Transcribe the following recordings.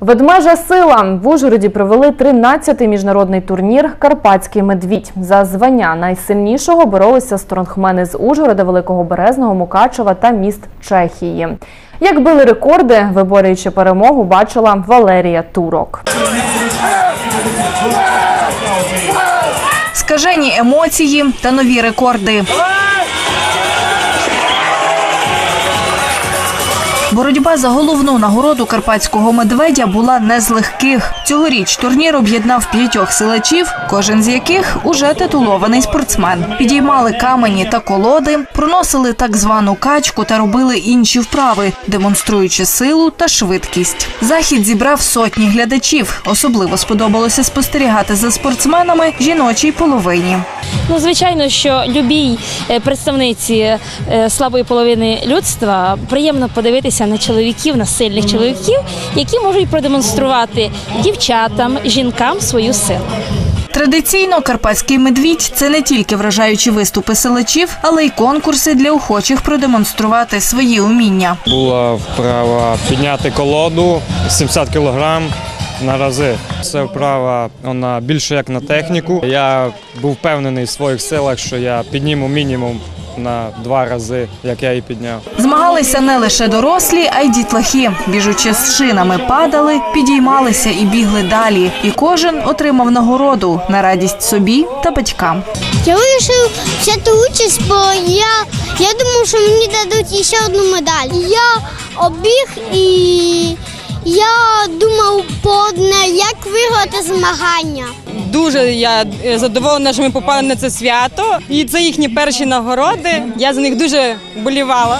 Ведмежа сила в Ужгороді провели 13-й міжнародний турнір Карпатський медвідь. За звання найсильнішого боролися стронгмени з Ужгорода, Великого Березного, Мукачева та міст Чехії. Як били рекорди, виборюючи перемогу, бачила Валерія Турок. Скажені емоції та нові рекорди. Боротьба за головну нагороду карпатського медведя була не з легких. Цьогоріч турнір об'єднав п'ятьох силачів, кожен з яких уже титулований спортсмен. Підіймали камені та колоди, проносили так звану качку та робили інші вправи, демонструючи силу та швидкість. Захід зібрав сотні глядачів. Особливо сподобалося спостерігати за спортсменами жіночій половині. Ну, звичайно, що любій е, представниці е, слабої половини людства приємно подивитися на чоловіків, на сильних чоловіків, які можуть продемонструвати дівчатам, жінкам свою силу. Традиційно карпатський медвідь це не тільки вражаючі виступи селачів, але й конкурси для охочих продемонструвати свої уміння. Була вправа підняти колоду 70 кг на рази. Це вправа вона більше як на техніку. Я був впевнений в своїх силах, що я підніму мінімум на два рази, як я її підняв. Змагалися не лише дорослі, а й дітлахи. Біжучи з шинами, падали, підіймалися і бігли далі. І кожен отримав нагороду на радість собі та батькам. Я вирішив взяти участь, бо я, я думав, що мені дадуть ще одну медаль. Я обіг і змагання. Дуже я е, задоволена, що ми попали на це свято. І це їхні перші нагороди. Я за них дуже болівала.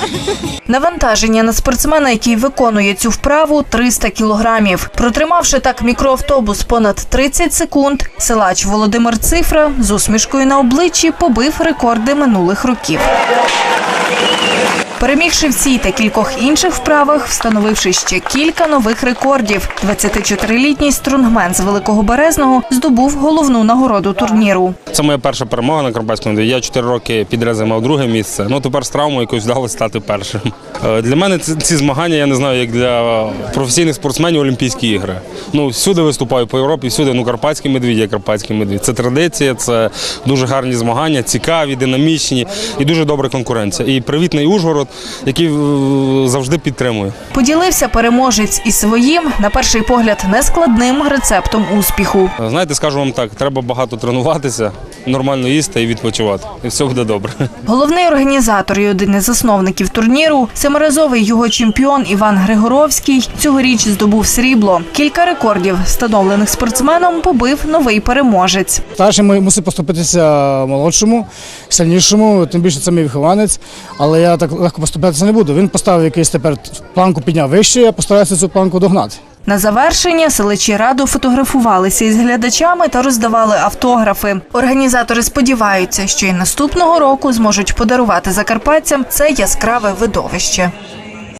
Навантаження на спортсмена, який виконує цю вправу, 300 кілограмів. Протримавши так мікроавтобус понад 30 секунд, силач Володимир Цифра з усмішкою на обличчі побив рекорди минулих років. Перемігши в цій та кількох інших вправах, встановивши ще кілька нових рекордів, 24-літній стронгмен з Великого Березного здобув головну нагороду турніру. Це моя перша перемога на Карпатському. Я 4 роки підряд займав друге місце. Ну тепер з травмою якось вдалося стати першим. Е, Для мене ці змагання, я не знаю, як для професійних спортсменів Олімпійські ігри. Ну всюди виступаю по Європі, всюди ну карпатський медвідь, є карпатський медвідь. Це традиція, це дуже гарні змагання, цікаві, динамічні і дуже добра конкуренція. І привітний Ужгород, який е, завжди підтримує. Поділився переможець і своїм, на перший погляд, нескладним рецептом успіху. Знаєте, скажу вам так: треба багато тренуватися, нормально їсти і відпочивати. І все буде добре. Головний організатор і один із засновників турніру, семиразовий його чемпіон Іван Григоровський, цьогоріч здобув срібло. Кілька рекордів, встановлених спортсменом, побив новий переможець. Старший ми- мусить поступитися молодшому, сильнішому, тим більше це мій вихованець. Але я так легко поступатися не буду. Він поставив якийсь тепер планку підняв вище, я постараюся цю планку догнати. На завершення селичі раду фотографувалися із глядачами та роздавали автографи. Організатори сподіваються, що й наступного року зможуть подарувати закарпатцям це яскраве видовище.